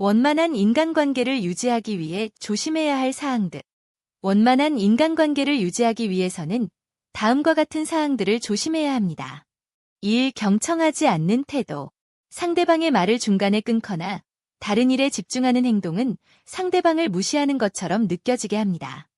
원만한 인간관계를 유지하기 위해 조심해야 할 사항들. 원만한 인간관계를 유지하기 위해서는 다음과 같은 사항들을 조심해야 합니다. 1. 경청하지 않는 태도. 상대방의 말을 중간에 끊거나 다른 일에 집중하는 행동은 상대방을 무시하는 것처럼 느껴지게 합니다.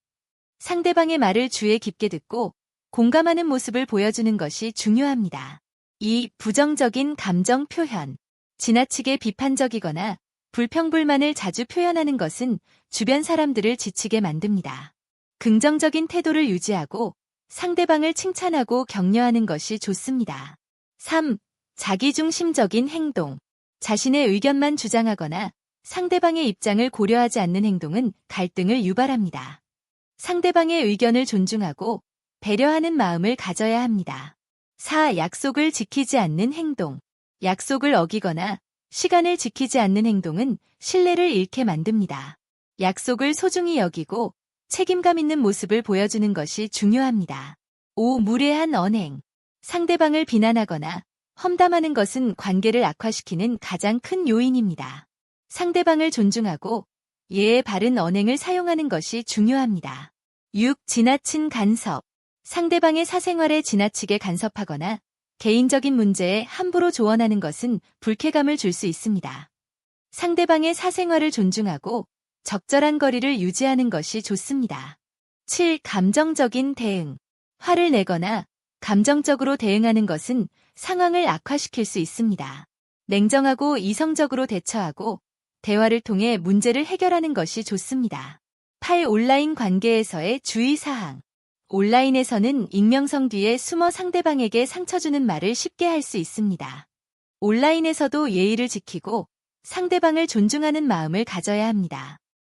상대방의 말을 주의 깊게 듣고 공감하는 모습을 보여주는 것이 중요합니다. 2. 부정적인 감정 표현. 지나치게 비판적이거나 불평불만을 자주 표현하는 것은 주변 사람들을 지치게 만듭니다. 긍정적인 태도를 유지하고 상대방을 칭찬하고 격려하는 것이 좋습니다. 3. 자기중심적인 행동. 자신의 의견만 주장하거나 상대방의 입장을 고려하지 않는 행동은 갈등을 유발합니다. 상대방의 의견을 존중하고 배려하는 마음을 가져야 합니다. 4. 약속을 지키지 않는 행동. 약속을 어기거나 시간을 지키지 않는 행동은 신뢰를 잃게 만듭니다. 약속을 소중히 여기고 책임감 있는 모습을 보여주는 것이 중요합니다. 5. 무례한 언행. 상대방을 비난하거나 험담하는 것은 관계를 악화시키는 가장 큰 요인입니다. 상대방을 존중하고 예의 바른 언행을 사용하는 것이 중요합니다. 6. 지나친 간섭. 상대방의 사생활에 지나치게 간섭하거나 개인적인 문제에 함부로 조언하는 것은 불쾌감을 줄 수 있습니다. 상대방의 사생활을 존중하고 적절한 거리를 유지하는 것이 좋습니다. 7. 감정적인 대응. 화를 내거나 감정적으로 대응하는 것은 상황을 악화시킬 수 있습니다. 냉정하고 이성적으로 대처하고 대화를 통해 문제를 해결하는 것이 좋습니다. 8. 온라인 관계에서의 주의사항. 온라인에서는 익명성 뒤에 숨어 상대방에게 상처 주는 말을 쉽게 할 수 있습니다. 온라인에서도 예의를 지키고 상대방을 존중하는 마음을 가져야 합니다.